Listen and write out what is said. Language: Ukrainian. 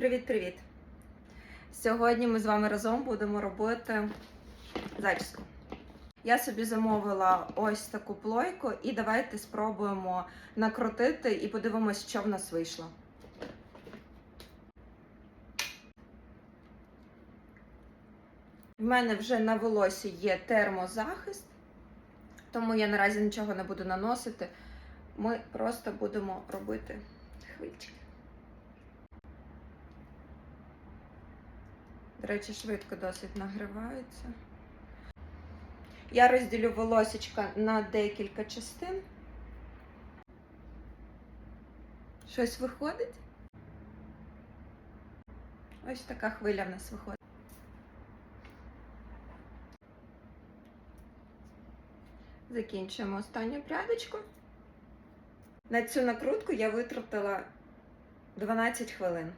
Привіт-привіт! Сьогодні ми з вами разом будемо робити зачіску. Я собі замовила ось таку плойку, і давайте спробуємо накрутити і подивимось, що в нас вийшло. В мене вже на волосі є термозахист, тому я наразі нічого не буду наносити. Ми просто будемо робити хвильчики. До речі, швидко досить нагрівається. Я розділю волосечка на декілька частин. Щось виходить? Ось така хвиля в нас виходить. Закінчуємо останню прядочку. На цю накрутку я витратила 12 хвилин.